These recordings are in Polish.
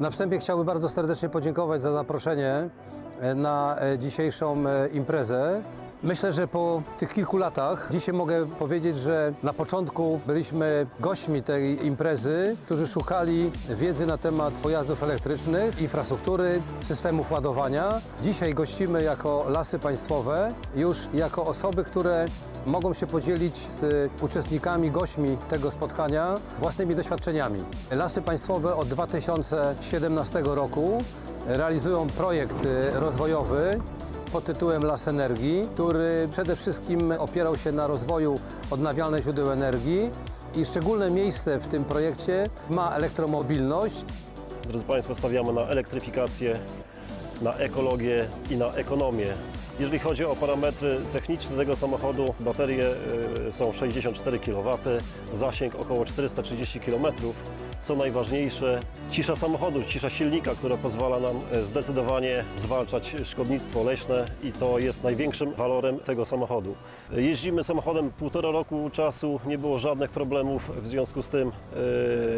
Na wstępie chciałbym bardzo serdecznie podziękować za zaproszenie e, na e, dzisiejszą e, imprezę. Myślę, że po tych kilku latach dzisiaj mogę powiedzieć, że na początku byliśmy gośćmi tej imprezy, którzy szukali wiedzy na temat pojazdów elektrycznych, infrastruktury, systemów ładowania. Dzisiaj gościmy jako Lasy Państwowe, już jako osoby, które mogą się podzielić z uczestnikami, gośćmi tego spotkania własnymi doświadczeniami. Lasy Państwowe od 2017 roku realizują projekt e, rozwojowy pod tytułem Las Energii, który przede wszystkim opierał się na rozwoju odnawialnych źródeł energii i szczególne miejsce w tym projekcie ma elektromobilność. Drodzy Państwo, stawiamy na elektryfikację, na ekologię i na ekonomię. Jeżeli chodzi o parametry techniczne tego samochodu, baterie y, są 64 kW, zasięg około 430 km. Co najważniejsze, cisza samochodu, cisza silnika, która pozwala nam y, zdecydowanie zwalczać szkodnictwo leśne i to jest największym walorem tego samochodu. Jeździmy samochodem półtora roku czasu, nie było żadnych problemów, w związku z tym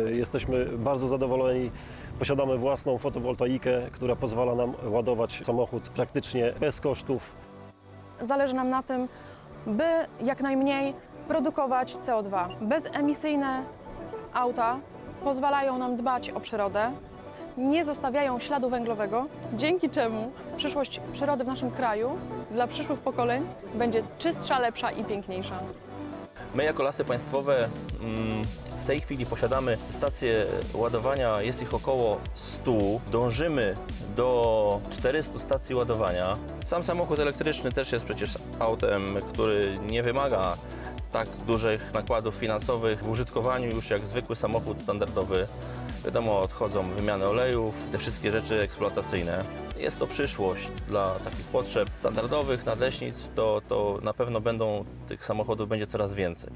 y, jesteśmy bardzo zadowoleni. Posiadamy własną fotowoltaikę, która pozwala nam ładować samochód praktycznie bez kosztów. Zależy nam na tym, by jak najmniej produkować CO2. Bezemisyjne auta pozwalają nam dbać o przyrodę, nie zostawiają śladu węglowego, dzięki czemu przyszłość przyrody w naszym kraju dla przyszłych pokoleń będzie czystsza, lepsza i piękniejsza. My jako Lasy Państwowe mm, tej chwili posiadamy stacje ładowania, jest ich około 100. Dążymy do 400 stacji ładowania. Sam samochód elektryczny też jest przecież autem, który nie wymaga tak dużych nakładów finansowych w użytkowaniu już jak zwykły samochód standardowy. Wiadomo, odchodzą wymiany olejów, te wszystkie rzeczy eksploatacyjne. Jest to przyszłość dla takich potrzeb standardowych, nadleśnictw, to, to na pewno będą tych samochodów będzie coraz więcej.